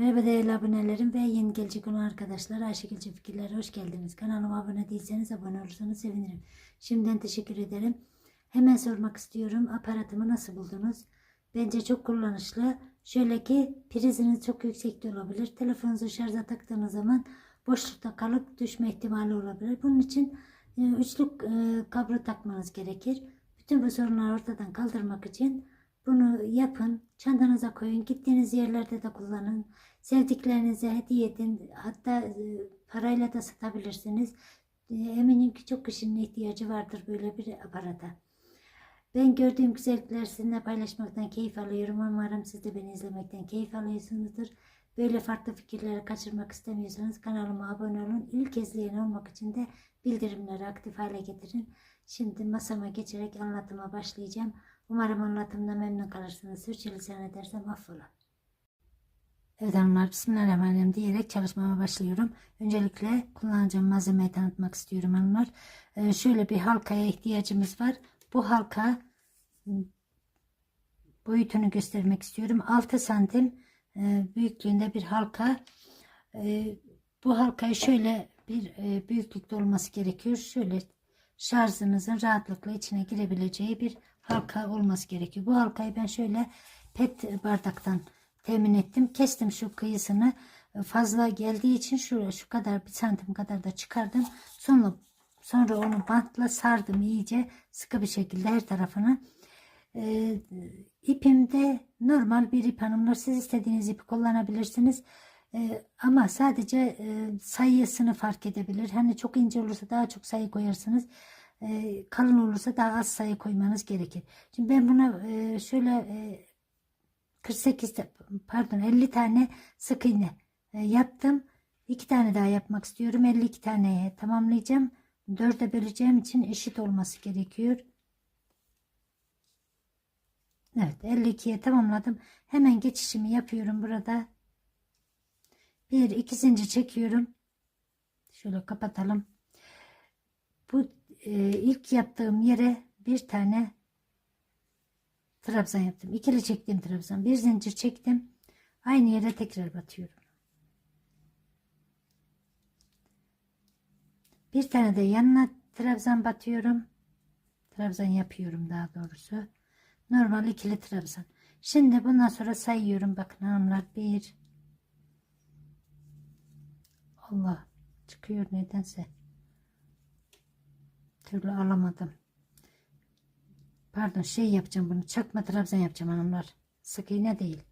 Merhaba değerli abonelerim ve yeni gelecek olan arkadaşlar. Ayşegülce Fikirler'e hoş geldiniz. Kanalıma abone değilseniz abone olursanız sevinirim. Şimdiden teşekkür ederim. Hemen sormak istiyorum. Aparatımı nasıl buldunuz? Bence çok kullanışlı. Şöyle ki priziniz çok yüksekte olabilir. Telefonunuzu şarja taktığınız zaman boşlukta kalıp düşme ihtimali olabilir. Bunun için e, üçlü e, kablo takmanız gerekir. Bütün bu sorunları ortadan kaldırmak için bunu yapın. Çantanıza koyun. Gittiğiniz yerlerde de kullanın. Sevdiklerinize hediye edin. Hatta e, parayla da satabilirsiniz. E, Eminim ki çok kişinin ihtiyacı vardır böyle bir aparata. Ben gördüğüm güzellikler sizinle paylaşmaktan keyif alıyorum. Umarım siz de beni izlemekten keyif alıyorsunuzdur. Böyle farklı fikirleri kaçırmak istemiyorsanız kanalıma abone olun. İlk izleyen olmak için de bildirimleri aktif hale getirin. Şimdi masama geçerek anlatıma başlayacağım. Umarım anlatımda memnun kalırsınız. Sürçülisan edersem affola. Evet hanımlar Bismillahirrahmanirrahim diyerek çalışmama başlıyorum. Öncelikle kullanacağım malzemeyi tanıtmak istiyorum hanımlar. Ee, şöyle bir halkaya ihtiyacımız var. Bu halka boyutunu göstermek istiyorum. 6 santim büyüklüğünde bir halka. E, bu halkayı şöyle bir e, büyüklükte olması gerekiyor. Şöyle şarjınızın rahatlıkla içine girebileceği bir halka olması gerekiyor. Bu halkayı ben şöyle pet bardaktan temin ettim. Kestim şu kıyısını. Fazla geldiği için şuraya şu kadar bir santim kadar da çıkardım. Sonra sonra onu bantla sardım iyice sıkı bir şekilde her tarafını. Ee, ipimde normal bir ip hanımlar. Siz istediğiniz ipi kullanabilirsiniz. Ee, ama sadece e, sayısını fark edebilir. Hani çok ince olursa daha çok sayı koyarsınız. Ee, kalın olursa daha az sayı koymanız gerekir. Şimdi ben buna e, şöyle e, 48 de- pardon 50 tane sık iğne e, yaptım. 2 tane daha yapmak istiyorum. 52 taneye tamamlayacağım. 4'e böleceğim için eşit olması gerekiyor. Evet 52'ye tamamladım. Hemen geçişimi yapıyorum burada. Bir iki zincir çekiyorum. Şöyle kapatalım. Bu e, ilk yaptığım yere bir tane trabzan yaptım. İkili çektiğim trabzan. Bir zincir çektim. Aynı yere tekrar batıyorum. Bir tane de yanına trabzan batıyorum. Trabzan yapıyorum daha doğrusu. Normal ikili trabzan. Şimdi bundan sonra sayıyorum. Bakın hanımlar. Bir. Allah. Çıkıyor nedense. Türlü alamadım. Pardon şey yapacağım bunu. Çakma trabzan yapacağım hanımlar. Sık iğne değil.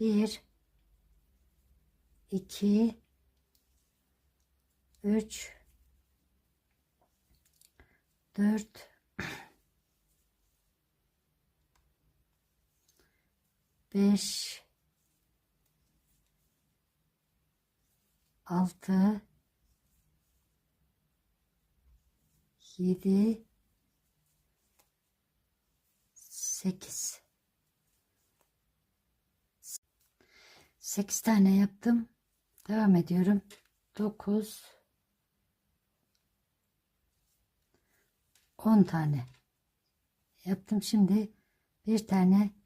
Bir. iki, Üç. Dört. Beş. Altı. Yedi. 8 8 tane yaptım. Devam ediyorum. 9 10 tane yaptım. Şimdi bir tane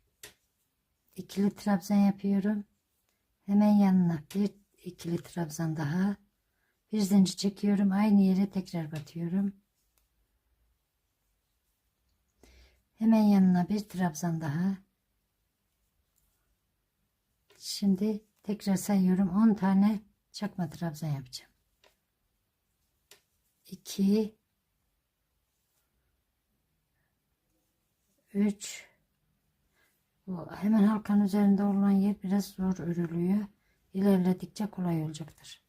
ikili trabzan yapıyorum. Hemen yanına bir ikili trabzan daha. Bir zincir çekiyorum. Aynı yere tekrar batıyorum. Hemen yanına bir trabzan daha. Şimdi tekrar sayıyorum. 10 tane çakma trabzan yapacağım. 2 3 Bu hemen halkanın üzerinde olan yer biraz zor örülüyor. İlerledikçe kolay olacaktır.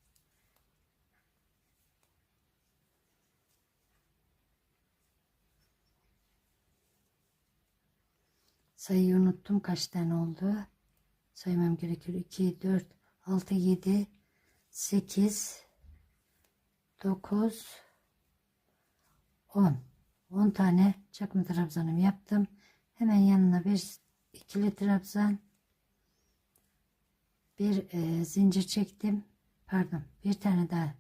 Sayıyı unuttum. Kaç tane oldu? Saymam gerekiyor. 2, 4, 6, 7, 8, 9, 10. 10 tane çakma trabzanım yaptım. Hemen yanına bir ikili trabzan. Bir e, zincir çektim. Pardon. Bir tane daha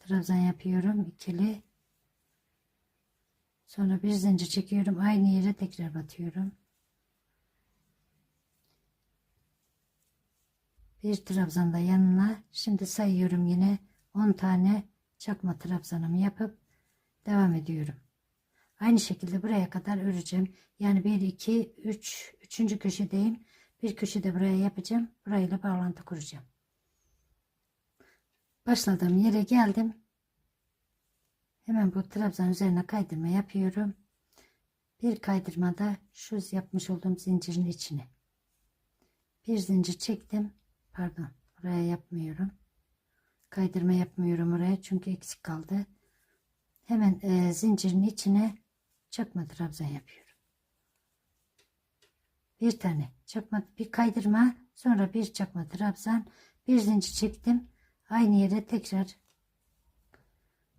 trabzan yapıyorum. ikili. Sonra bir zincir çekiyorum. Aynı yere tekrar batıyorum. Bir trabzan da yanına. Şimdi sayıyorum yine 10 tane çakma trabzanımı yapıp devam ediyorum. Aynı şekilde buraya kadar öreceğim. Yani 1, 2, 3, 3. köşedeyim. Bir köşede buraya yapacağım. Burayla bağlantı kuracağım. Başladığım yere geldim. Hemen bu trabzan üzerine kaydırma yapıyorum. Bir kaydırmada şu yapmış olduğum zincirin içine. Bir zincir çektim. Pardon. Buraya yapmıyorum. Kaydırma yapmıyorum oraya çünkü eksik kaldı. Hemen e, zincirin içine çakma trabzan yapıyorum. Bir tane çakma bir kaydırma sonra bir çakma trabzan bir zincir çektim. Aynı yere tekrar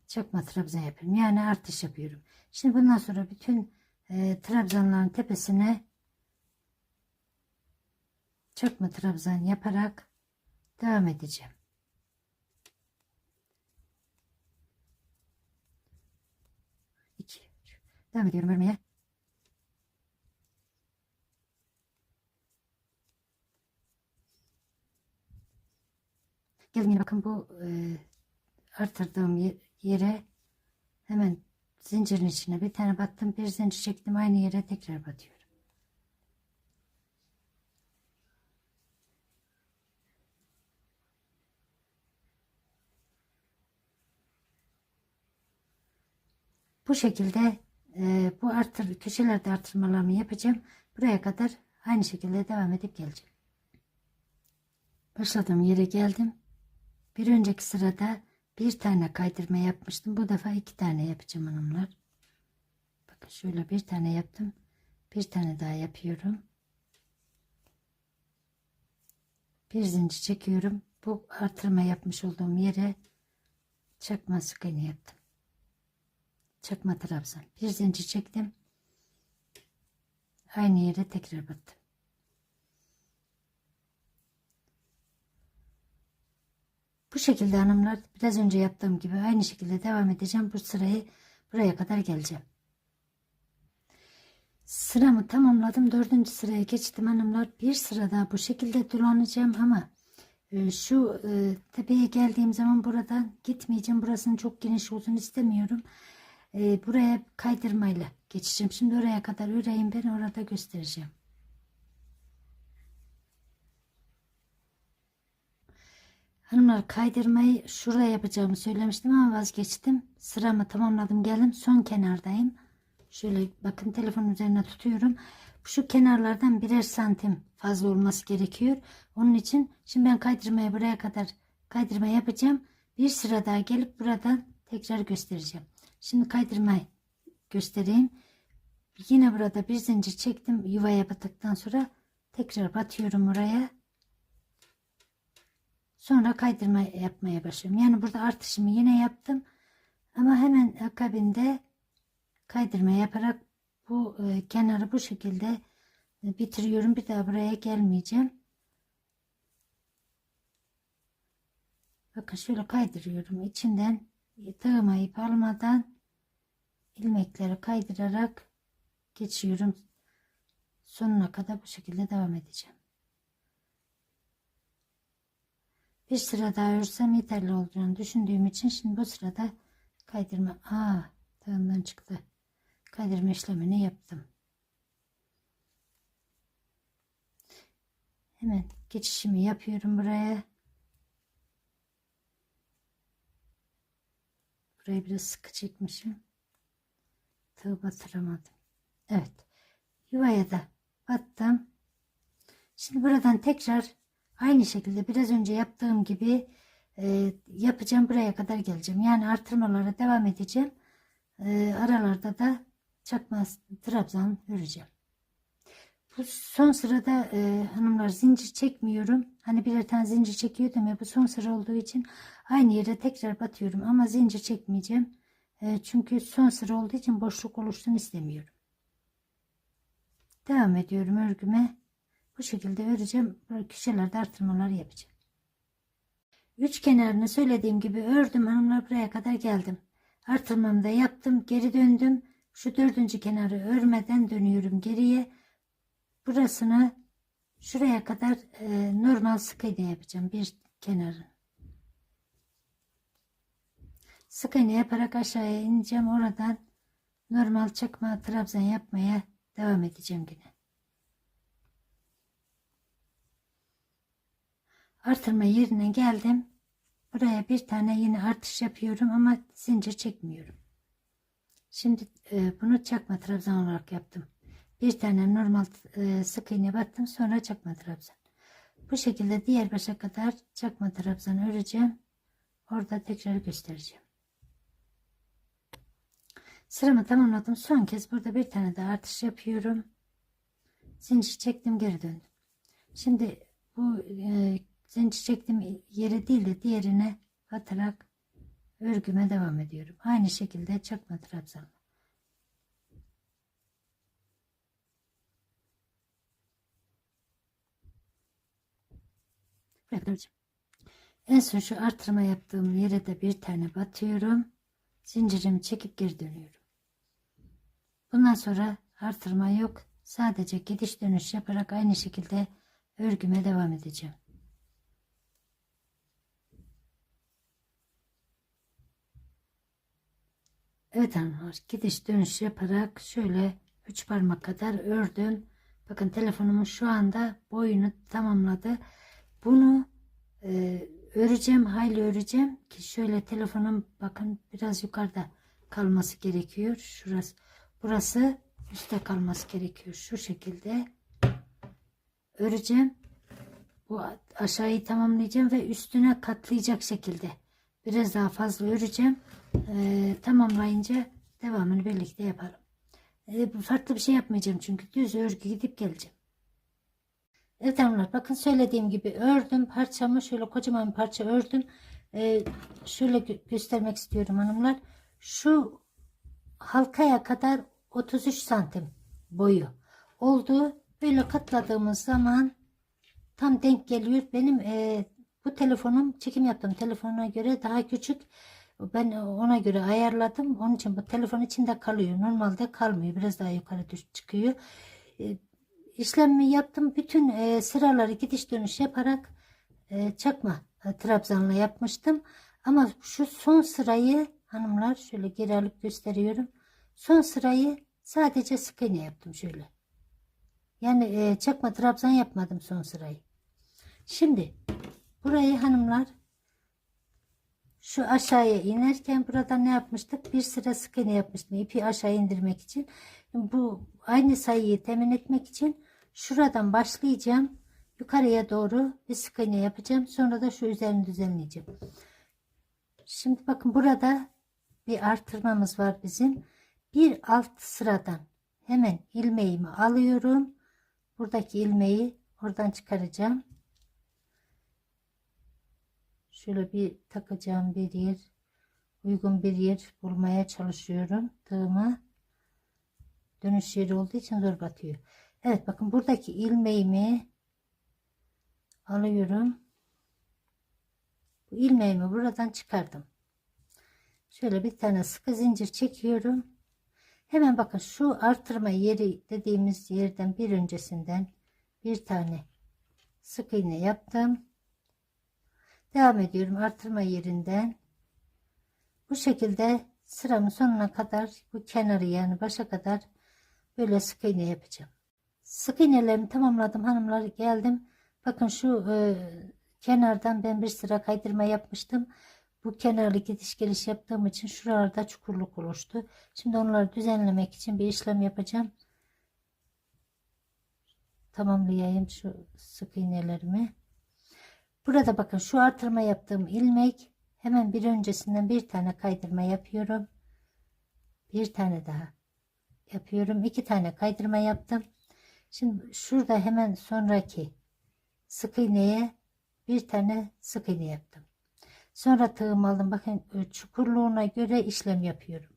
çakma trabzan yapıyorum. Yani artış yapıyorum. Şimdi bundan sonra bütün e, trabzanların tepesine çakma trabzan yaparak devam edeceğim. İki, üç. Devam ediyorum örmeye. Gelin yine bakın bu e, artırdığım ye- yere hemen zincirin içine bir tane battım bir zincir çektim aynı yere tekrar batıyorum. Bu şekilde e, bu artır köşelerde artırmalarımı yapacağım. Buraya kadar aynı şekilde devam edip geleceğim. Başladığım yere geldim. Bir önceki sırada bir tane kaydırma yapmıştım. Bu defa iki tane yapacağım hanımlar. Bakın şöyle bir tane yaptım. Bir tane daha yapıyorum. Bir zincir çekiyorum. Bu artırma yapmış olduğum yere çakma sık iğne yaptım. Çakma trabzan. Bir zincir çektim. Aynı yere tekrar battım. Bu şekilde hanımlar biraz önce yaptığım gibi aynı şekilde devam edeceğim. Bu sırayı buraya kadar geleceğim. Sıramı tamamladım. Dördüncü sıraya geçtim hanımlar. Bir sıra daha bu şekilde dolanacağım ama e, şu e, tepeye geldiğim zaman buradan gitmeyeceğim. Burasının çok geniş olsun istemiyorum. E, buraya kaydırmayla geçeceğim. Şimdi oraya kadar öreyim ben orada göstereceğim. Hanımlar kaydırmayı şurada yapacağımı söylemiştim ama vazgeçtim. Sıramı tamamladım geldim. Son kenardayım. Şöyle bakın telefonun üzerine tutuyorum. Şu kenarlardan birer santim fazla olması gerekiyor. Onun için şimdi ben kaydırmayı buraya kadar kaydırma yapacağım. Bir sıra daha gelip buradan tekrar göstereceğim. Şimdi kaydırmayı göstereyim. Yine burada bir zincir çektim. Yuvaya battıktan sonra tekrar batıyorum oraya. Sonra kaydırma yapmaya başlıyorum. Yani burada artışımı yine yaptım. Ama hemen akabinde kaydırma yaparak bu e, kenarı bu şekilde e, bitiriyorum. Bir daha buraya gelmeyeceğim. Bakın şöyle kaydırıyorum. İçinden tığıma ip almadan ilmekleri kaydırarak geçiyorum. Sonuna kadar bu şekilde devam edeceğim. Bir sıra daha örsem yeterli olacağını düşündüğüm için şimdi bu sırada kaydırma aa tığımdan çıktı. Kaydırma işlemini yaptım. Hemen geçişimi yapıyorum buraya. Burayı biraz sıkı çekmişim. Tığ batıramadım. Evet. Yuvaya da battım. Şimdi buradan tekrar Aynı şekilde biraz önce yaptığım gibi e, yapacağım buraya kadar geleceğim. Yani artırmalara devam edeceğim. E, aralarda da çakma trabzan öreceğim. Bu son sırada e, hanımlar zincir çekmiyorum. Hani birer tane zincir çekiyordum ya bu son sıra olduğu için aynı yere tekrar batıyorum ama zincir çekmeyeceğim. E, çünkü son sıra olduğu için boşluk oluşsun istemiyorum. Devam ediyorum örgüme. Bu şekilde öreceğim. Böyle köşelerde artırmalar yapacağım. Üç kenarını söylediğim gibi ördüm hanımlar buraya kadar geldim. Artırmamı da yaptım. Geri döndüm. Şu dördüncü kenarı örmeden dönüyorum geriye. Burasını Şuraya kadar e, normal sık iğne yapacağım bir kenarın. Sık iğne yaparak aşağıya ineceğim. Oradan normal çakma trabzan yapmaya devam edeceğim yine. Artırma yerine geldim. Buraya bir tane yine artış yapıyorum ama zincir çekmiyorum. Şimdi e, bunu çakma trabzan olarak yaptım. Bir tane normal e, sık iğne battım sonra çakma trabzan. Bu şekilde diğer başa kadar çakma trabzan öreceğim. Orada tekrar göstereceğim. Sıramı tamamladım. Son kez burada bir tane daha artış yapıyorum. Zincir çektim geri döndüm. Şimdi bu e, zincir çektiğim yere değil de diğerine batarak örgüme devam ediyorum. Aynı şekilde çakma trabzan. Bırakacağım. En son şu artırma yaptığım yere de bir tane batıyorum. Zincirimi çekip geri dönüyorum. Bundan sonra artırma yok. Sadece gidiş dönüş yaparak aynı şekilde örgüme devam edeceğim. Evet hanımlar gidiş dönüş yaparak şöyle 3 parmak kadar ördüm. Bakın telefonumun şu anda boyunu tamamladı. Bunu e, öreceğim hayli öreceğim ki şöyle telefonum bakın biraz yukarıda kalması gerekiyor. Şurası burası üstte kalması gerekiyor. Şu şekilde öreceğim. Bu aşağıyı tamamlayacağım ve üstüne katlayacak şekilde biraz daha fazla öreceğim. Ee, tamamlayınca devamını birlikte yaparım. Ee, farklı bir şey yapmayacağım çünkü düz örgü gidip geleceğim. Evet hanımlar bakın söylediğim gibi ördüm parçamı şöyle kocaman bir parça ördüm. Ee, şöyle gö göstermek istiyorum hanımlar. Şu halkaya kadar 33 santim boyu oldu. Böyle katladığımız zaman tam denk geliyor. Benim e, bu telefonum çekim yaptığım telefonuna göre daha küçük. Ben ona göre ayarladım. Onun için bu telefon içinde kalıyor. Normalde kalmıyor. Biraz daha yukarı düş çıkıyor. E, işlemi yaptım. Bütün e, sıraları gidiş dönüş yaparak e, çakma e, trabzanla yapmıştım. Ama şu son sırayı hanımlar şöyle geri alıp gösteriyorum. Son sırayı sadece sık yaptım şöyle. Yani e, çakma trabzan yapmadım son sırayı. Şimdi burayı hanımlar şu aşağıya inerken burada ne yapmıştık? Bir sıra sık yapmıştım. ipi aşağı indirmek için. Bu aynı sayıyı temin etmek için şuradan başlayacağım. Yukarıya doğru bir sık yapacağım. Sonra da şu üzerini düzenleyeceğim. Şimdi bakın burada bir artırmamız var bizim. Bir alt sıradan hemen ilmeğimi alıyorum. Buradaki ilmeği oradan çıkaracağım. Şöyle bir takacağım bir yer, uygun bir yer bulmaya çalışıyorum. Tığıma dönüş yeri olduğu için zor batıyor. Evet bakın buradaki ilmeğimi alıyorum. Bu ilmeğimi buradan çıkardım. Şöyle bir tane sıkı zincir çekiyorum. Hemen bakın şu artırma yeri dediğimiz yerden bir öncesinden bir tane sık iğne yaptım. Devam ediyorum artırma yerinden. Bu şekilde sıramın sonuna kadar bu kenarı yani başa kadar böyle sık iğne yapacağım. Sık iğnelerimi tamamladım hanımlar geldim. Bakın şu e, kenardan ben bir sıra kaydırma yapmıştım. Bu kenarlı gidiş geliş yaptığım için şuralarda çukurluk oluştu. Şimdi onları düzenlemek için bir işlem yapacağım. Tamamlayayım şu sık iğnelerimi. Burada bakın şu artırma yaptığım ilmek hemen bir öncesinden bir tane kaydırma yapıyorum. Bir tane daha yapıyorum. iki tane kaydırma yaptım. Şimdi şurada hemen sonraki sık iğneye bir tane sık iğne yaptım. Sonra tığım aldım. Bakın çukurluğuna göre işlem yapıyorum.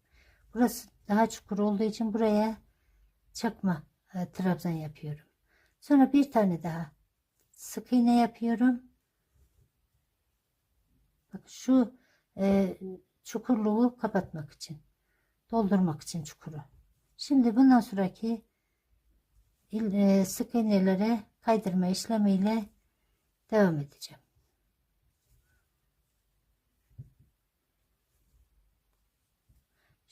Burası daha çukur olduğu için buraya çakma e, trabzan yapıyorum. Sonra bir tane daha sık iğne yapıyorum. Bak şu e, çukurluğu kapatmak için. Doldurmak için çukuru. Şimdi bundan sonraki e, sık iğnelere kaydırma işlemiyle devam edeceğim.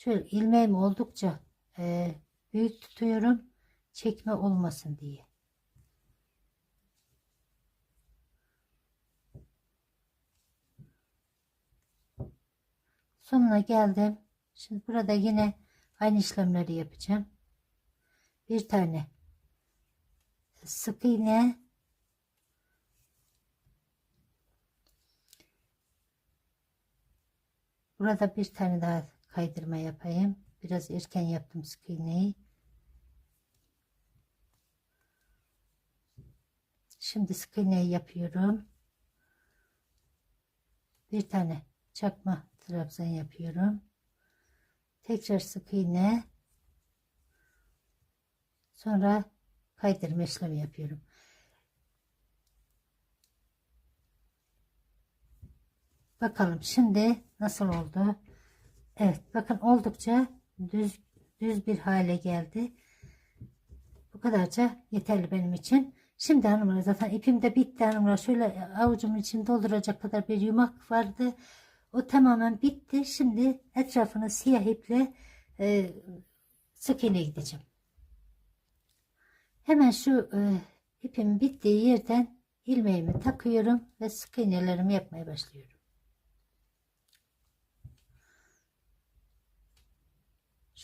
Şöyle ilmeğimi oldukça e, büyük tutuyorum. Çekme olmasın diye. Sonuna geldim. Şimdi burada yine aynı işlemleri yapacağım. Bir tane sık iğne Burada bir tane daha kaydırma yapayım. Biraz erken yaptım sık iğneyi. Şimdi sık iğneyi yapıyorum. Bir tane çakma trabzan yapıyorum. Tekrar sık iğne. Sonra kaydırma işlemi yapıyorum. Bakalım şimdi nasıl oldu? Evet bakın oldukça düz düz bir hale geldi. Bu kadarca yeterli benim için. Şimdi hanımlar zaten ipim de bitti hanımlar. Şöyle avucumun içini dolduracak kadar bir yumak vardı. O tamamen bitti. Şimdi etrafını siyah iple e, sık iğne gideceğim. Hemen şu e, ipim bittiği yerden ilmeğimi takıyorum ve sık iğnelerimi yapmaya başlıyorum.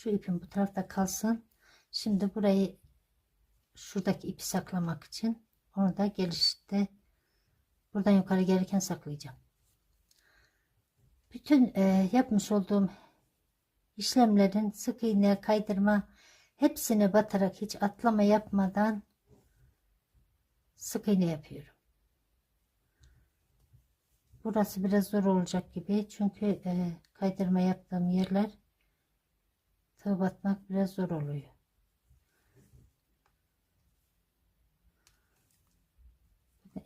Şu ipim bu tarafta kalsın. Şimdi burayı şuradaki ipi saklamak için onu da gelişte buradan yukarı gelirken saklayacağım. Bütün e, yapmış olduğum işlemlerin sık iğne kaydırma hepsine batarak hiç atlama yapmadan sık iğne yapıyorum. Burası biraz zor olacak gibi çünkü e, kaydırma yaptığım yerler tığ batmak biraz zor oluyor.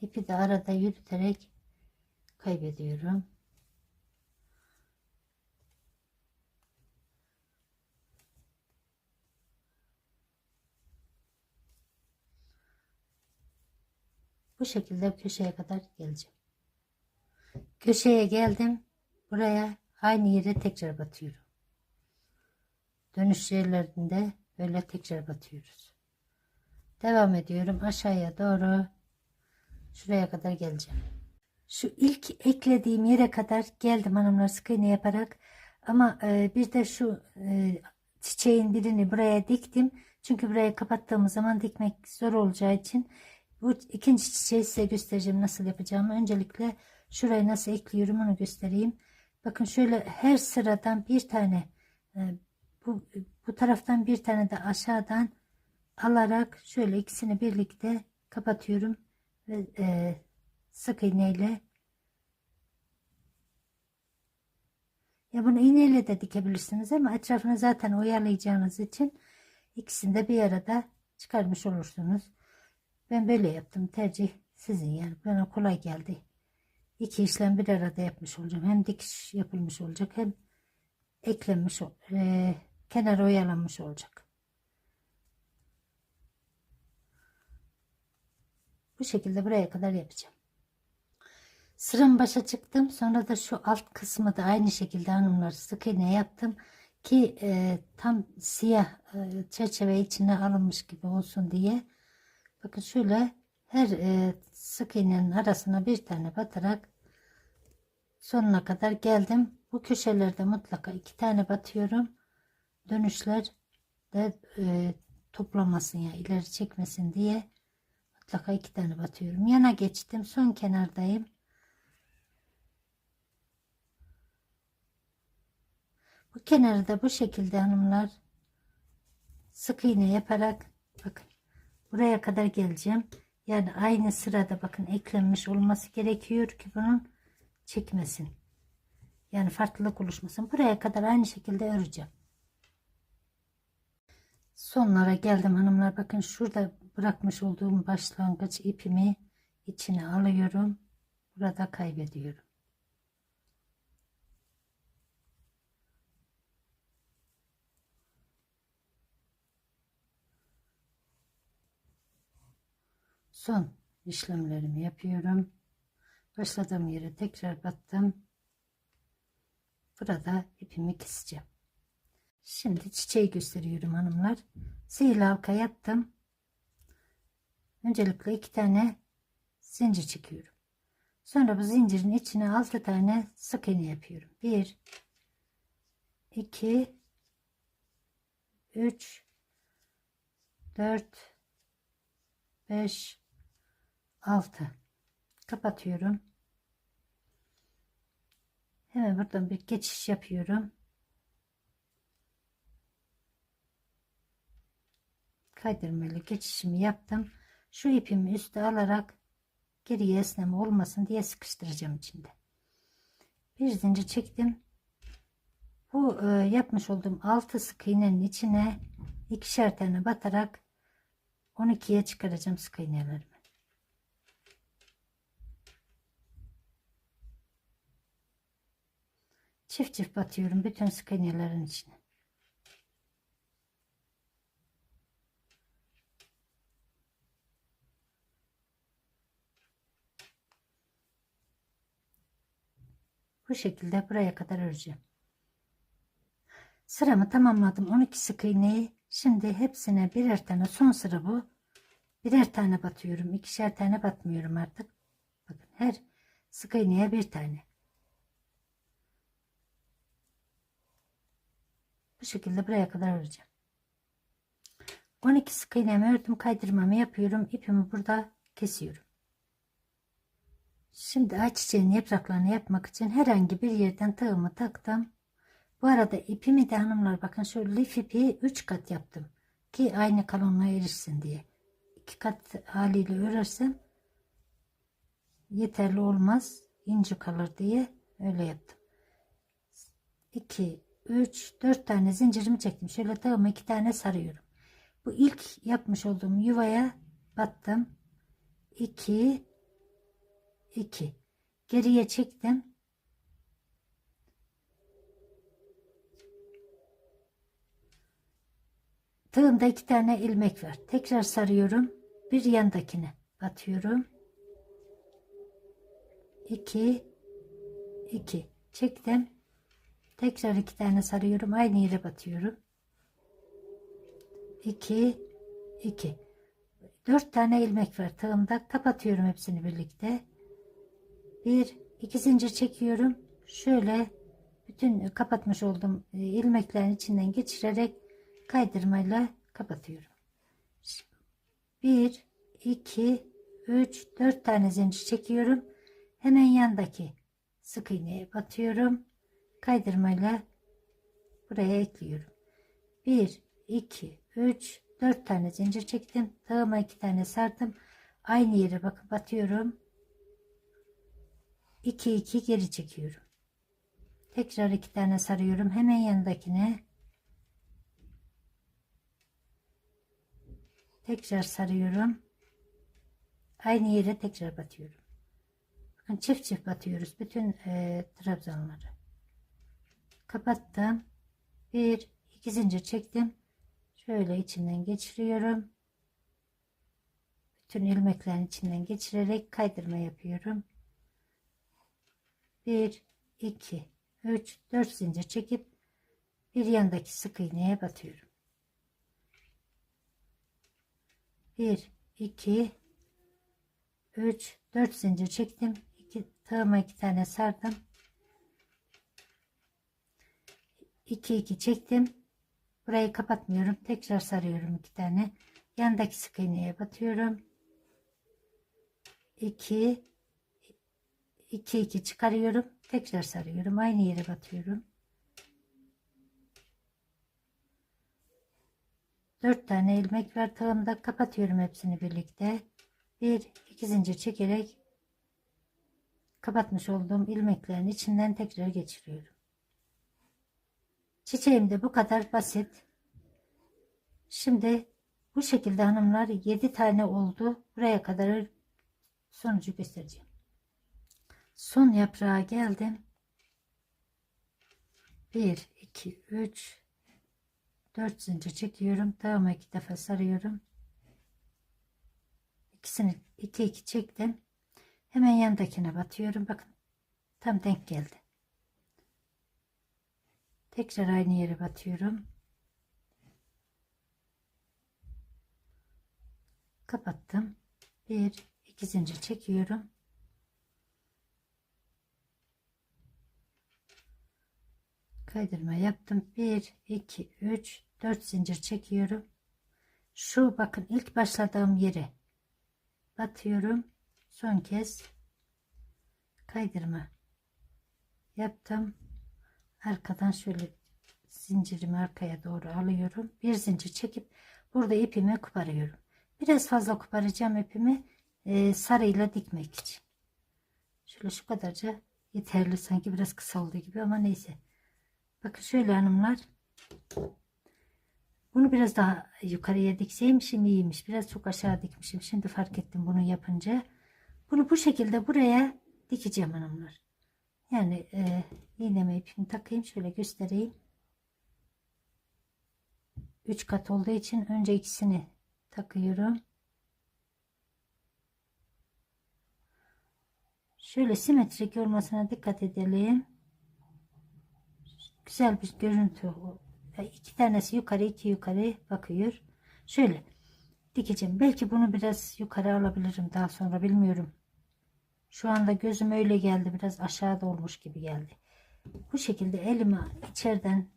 İpi de arada yürüterek kaybediyorum. Bu şekilde köşeye kadar geleceğim. Köşeye geldim. Buraya aynı yere tekrar batıyorum. Dönüş yerlerinde böyle tekrar batıyoruz. Devam ediyorum aşağıya doğru. Şuraya kadar geleceğim. Şu ilk eklediğim yere kadar geldim hanımlar sık iğne yaparak. Ama e, bir de şu e, çiçeğin birini buraya diktim. Çünkü buraya kapattığımız zaman dikmek zor olacağı için bu ikinci çiçeği size göstereceğim nasıl yapacağımı. Öncelikle şurayı nasıl ekliyorum onu göstereyim. Bakın şöyle her sıradan bir tane e, bu, bu taraftan bir tane de aşağıdan alarak şöyle ikisini birlikte kapatıyorum ve e, sık iğneyle ya bunu iğneyle de dikebilirsiniz ama etrafını zaten oyalayacağınız için ikisini de bir arada çıkarmış olursunuz. Ben böyle yaptım. Tercih sizin yani. Bana kolay geldi. İki işlem bir arada yapmış olacağım. Hem dikiş yapılmış olacak hem eklenmiş e, kenar oyalanmış olacak. Bu şekilde buraya kadar yapacağım. Sıram başa çıktım. Sonra da şu alt kısmı da aynı şekilde hanımlar sık iğne yaptım. Ki e, tam siyah e, çerçeve içine alınmış gibi olsun diye. Bakın şöyle her e, sık iğnenin arasına bir tane batarak sonuna kadar geldim. Bu köşelerde mutlaka iki tane batıyorum. Dönüşler de e, toplamasın ya ileri çekmesin diye mutlaka iki tane batıyorum. Yana geçtim. Son kenardayım. Bu kenarı da bu şekilde hanımlar sık iğne yaparak bakın buraya kadar geleceğim. Yani aynı sırada bakın eklenmiş olması gerekiyor ki bunun çekmesin. Yani farklılık oluşmasın. Buraya kadar aynı şekilde öreceğim. Sonlara geldim hanımlar. Bakın şurada bırakmış olduğum başlangıç ipimi içine alıyorum. Burada kaybediyorum. son işlemlerimi yapıyorum. Başladığım yere tekrar battım. Burada ipimi keseceğim. Şimdi çiçeği gösteriyorum hanımlar. Sihirli halka yaptım. Öncelikle iki tane zincir çekiyorum. Sonra bu zincirin içine altı tane sık iğne yapıyorum. Bir, iki, üç, dört, beş, altı. Kapatıyorum. Hemen buradan bir geçiş yapıyorum. Kaydırmalı geçişimi yaptım. Şu ipimi üste alarak geriye esneme olmasın diye sıkıştıracağım içinde. Bir zincir çektim. Bu e, yapmış olduğum 6 sık iğnenin içine ikişer tane batarak 12'ye çıkaracağım sık iğnelerimi. Çift çift batıyorum bütün sık iğnelerin içine. Bu şekilde buraya kadar öreceğim. Sıramı tamamladım. 12 sık iğneyi. Şimdi hepsine birer tane son sıra bu. Birer tane batıyorum. ikişer tane batmıyorum artık. Bakın her sık iğneye bir tane. Bu şekilde buraya kadar öreceğim. 12 sık iğnemi ördüm. Kaydırmamı yapıyorum. İpimi burada kesiyorum. Şimdi ayçiçeğinin yapraklarını yapmak için herhangi bir yerden tığımı taktım. Bu arada ipimi de hanımlar bakın şu lif ipi 3 kat yaptım. Ki aynı kalınlığa erişsin diye. 2 kat haliyle örersem yeterli olmaz. ince kalır diye öyle yaptım. 2, 3, 4 tane zincirimi çektim. Şöyle tığımı 2 tane sarıyorum. Bu ilk yapmış olduğum yuvaya battım. 2, 2 geriye çektim. Tığımda iki tane ilmek var. Tekrar sarıyorum. Bir yandakine batıyorum 2 2 çektim. Tekrar iki tane sarıyorum. Aynı yere batıyorum. 2 2 4 tane ilmek var tığımda. Kapatıyorum hepsini birlikte bir iki zincir çekiyorum. Şöyle bütün kapatmış olduğum e, ilmeklerin içinden geçirerek kaydırmayla kapatıyorum. Bir iki üç dört tane zincir çekiyorum. Hemen yandaki sık iğneye batıyorum. Kaydırmayla buraya ekliyorum. Bir iki üç dört tane zincir çektim. Tığıma iki tane sardım. Aynı yere bakıp batıyorum 2 2 geri çekiyorum. Tekrar iki tane sarıyorum. Hemen yanındakine tekrar sarıyorum. Aynı yere tekrar batıyorum. Bakın çift çift batıyoruz bütün e, trabzanları. Kapattım. Bir iki zincir çektim. Şöyle içinden geçiriyorum. Bütün ilmeklerin içinden geçirerek kaydırma yapıyorum. 1 2 3 4 zincir çekip bir yandaki sık iğneye batıyorum. 1 2 3 4 zincir çektim. 2 tığıma 2 tane sardım. 2 2 çektim. Burayı kapatmıyorum. Tekrar sarıyorum 2 tane. Yandaki sık iğneye batıyorum. 2 2 2 çıkarıyorum. Tekrar sarıyorum. Aynı yere batıyorum. 4 tane ilmek var. Tığımda kapatıyorum hepsini birlikte. 1 2 zincir çekerek kapatmış olduğum ilmeklerin içinden tekrar geçiriyorum. Çiçeğim de bu kadar basit. Şimdi bu şekilde hanımlar 7 tane oldu. Buraya kadar sonucu göstereceğim son yaprağa geldim 1 2 3 4 zincir çekiyorum tığıma iki defa sarıyorum ikisini iki iki çektim. Hemen yanındakine batıyorum. Bakın tam denk geldi. Tekrar aynı yere batıyorum. Kapattım. Bir, iki zincir çekiyorum. Kaydırma yaptım. Bir, iki, üç, dört zincir çekiyorum. Şu bakın ilk başladığım yere batıyorum. Son kez kaydırma yaptım. Arkadan şöyle zincirimi arkaya doğru alıyorum. Bir zincir çekip burada ipimi koparıyorum. Biraz fazla koparacağım ipimi e, sarıyla dikmek için. Şöyle şu kadarca yeterli sanki biraz kısa olduğu gibi ama neyse. Bakın şöyle hanımlar. Bunu biraz daha yukarıya dikseymişim iyiymiş. Biraz çok aşağı dikmişim. Şimdi fark ettim bunu yapınca. Bunu bu şekilde buraya dikeceğim hanımlar. Yani e, iğneme ipimi takayım. Şöyle göstereyim. 3 kat olduğu için önce ikisini takıyorum. Şöyle simetrik olmasına dikkat edelim. Güzel bir görüntü. İki tanesi yukarı iki yukarı bakıyor. Şöyle dikeceğim. Belki bunu biraz yukarı alabilirim daha sonra bilmiyorum. Şu anda gözüm öyle geldi. Biraz aşağıda olmuş gibi geldi. Bu şekilde elimi içeriden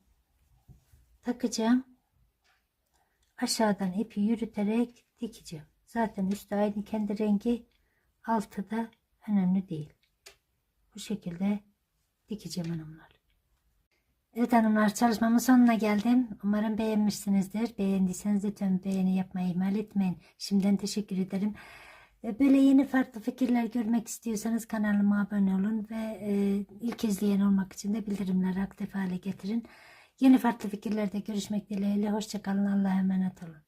takacağım. Aşağıdan ipi yürüterek dikeceğim. Zaten üstü aynı kendi rengi. Altı da önemli değil. Bu şekilde dikeceğim hanımlar. Evet hanımlar çalışmamın sonuna geldim. Umarım beğenmişsinizdir. Beğendiyseniz lütfen beğeni yapmayı ihmal etmeyin. Şimdiden teşekkür ederim. Ve Böyle yeni farklı fikirler görmek istiyorsanız kanalıma abone olun ve e, ilk izleyen olmak için de bildirimleri aktif hale getirin. Yeni farklı fikirlerde görüşmek dileğiyle. Hoşçakalın. Allah'a emanet olun.